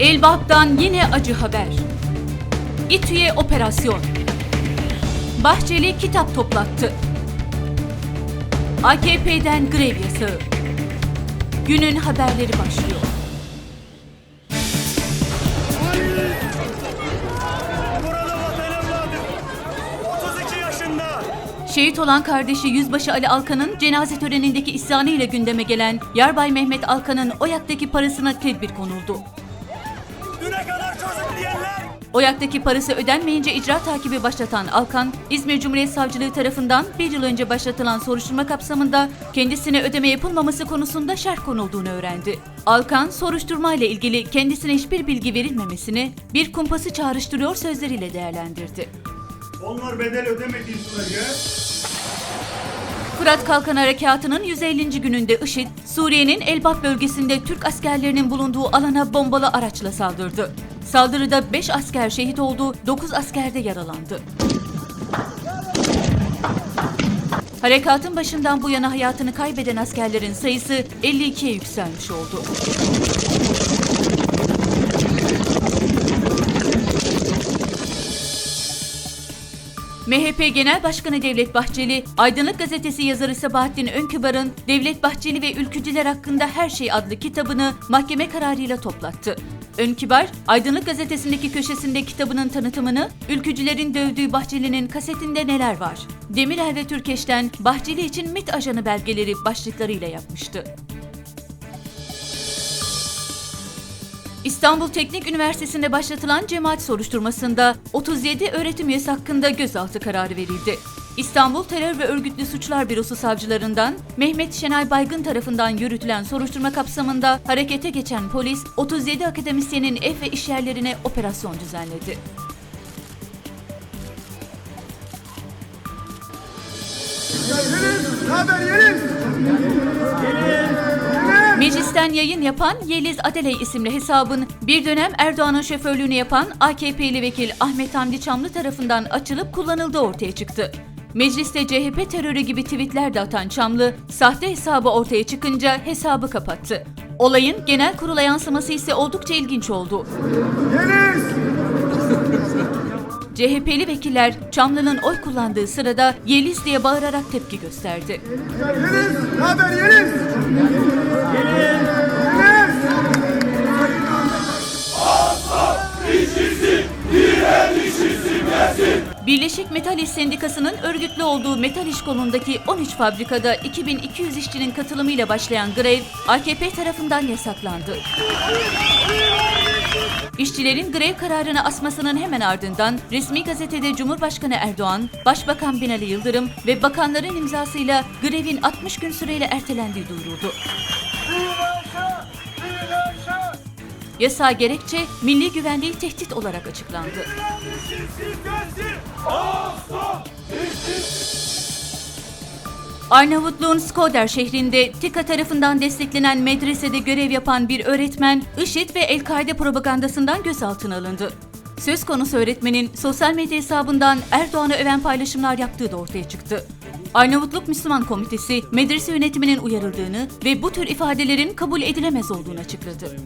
Elbap'tan yine acı haber. İTÜ'ye operasyon. Bahçeli kitap toplattı. AKP'den grev yasağı. Günün haberleri başlıyor. Burada vatan evladı. 32 yaşında. Şehit olan kardeşi Yüzbaşı Ali Alkan'ın cenaze törenindeki isyanıyla gündeme gelen Yarbay Mehmet Alkan'ın Oyak'taki parasına tedbir konuldu. Düne kadar çocuk diyenler. Oyak'taki parası ödenmeyince icra takibi başlatan Alkan, İzmir Cumhuriyet Savcılığı tarafından bir yıl önce başlatılan soruşturma kapsamında kendisine ödeme yapılmaması konusunda şerh konulduğunu öğrendi. Alkan, soruşturma ile ilgili kendisine hiçbir bilgi verilmemesini bir kumpası çağrıştırıyor sözleriyle değerlendirdi. Onlar bedel ödemediği sürece Fırat Kalkan Harekatı'nın 150. gününde IŞİD, Suriye'nin Elbap bölgesinde Türk askerlerinin bulunduğu alana bombalı araçla saldırdı. Saldırıda 5 asker şehit oldu, 9 asker de yaralandı. Harekatın başından bu yana hayatını kaybeden askerlerin sayısı 52'ye yükselmiş oldu. MHP Genel Başkanı Devlet Bahçeli, Aydınlık Gazetesi yazarı Sabahattin Önkübar'ın Devlet Bahçeli ve Ülkücüler hakkında her şey adlı kitabını mahkeme kararıyla toplattı. Önkübar, Aydınlık Gazetesi'ndeki köşesinde kitabının tanıtımını, ülkücülerin dövdüğü Bahçeli'nin kasetinde neler var? Demirel ve Türkeş'ten Bahçeli için MİT ajanı belgeleri başlıklarıyla yapmıştı. İstanbul Teknik Üniversitesi'nde başlatılan cemaat soruşturmasında 37 öğretim üyesi hakkında gözaltı kararı verildi. İstanbul Terör ve Örgütlü Suçlar Bürosu savcılarından Mehmet Şenay Baygın tarafından yürütülen soruşturma kapsamında harekete geçen polis 37 akademisyenin ev ve iş yerlerine operasyon düzenledi. Meclisten yayın yapan Yeliz Adeley isimli hesabın bir dönem Erdoğan'ın şoförlüğünü yapan AKP'li vekil Ahmet Hamdi Çamlı tarafından açılıp kullanıldığı ortaya çıktı. Mecliste CHP terörü gibi tweetler de atan Çamlı, sahte hesabı ortaya çıkınca hesabı kapattı. Olayın genel kurula yansıması ise oldukça ilginç oldu. CHP'li vekiller Çamlı'nın oy kullandığı sırada Yeliz diye bağırarak tepki gösterdi. Yeliz! Ne haber Yeliz? Birleşik Metal İş Sendikası'nın örgütlü olduğu Metal İş konundaki 13 fabrikada 2200 işçinin katılımıyla başlayan grev AKP tarafından yasaklandı. İşçilerin grev kararını asmasının hemen ardından resmi gazetede Cumhurbaşkanı Erdoğan, Başbakan Binali Yıldırım ve bakanların imzasıyla grevin 60 gün süreyle ertelendiği duyuruldu. Yasağa gerekçe milli güvenliği tehdit olarak açıklandı. Arnavutluğun Skoder şehrinde TİKA tarafından desteklenen medresede görev yapan bir öğretmen, IŞİD ve El-Kaide propagandasından gözaltına alındı. Söz konusu öğretmenin sosyal medya hesabından Erdoğan'ı öven paylaşımlar yaptığı da ortaya çıktı. Arnavutluk Müslüman Komitesi medrese yönetiminin uyarıldığını ve bu tür ifadelerin kabul edilemez olduğunu açıkladı.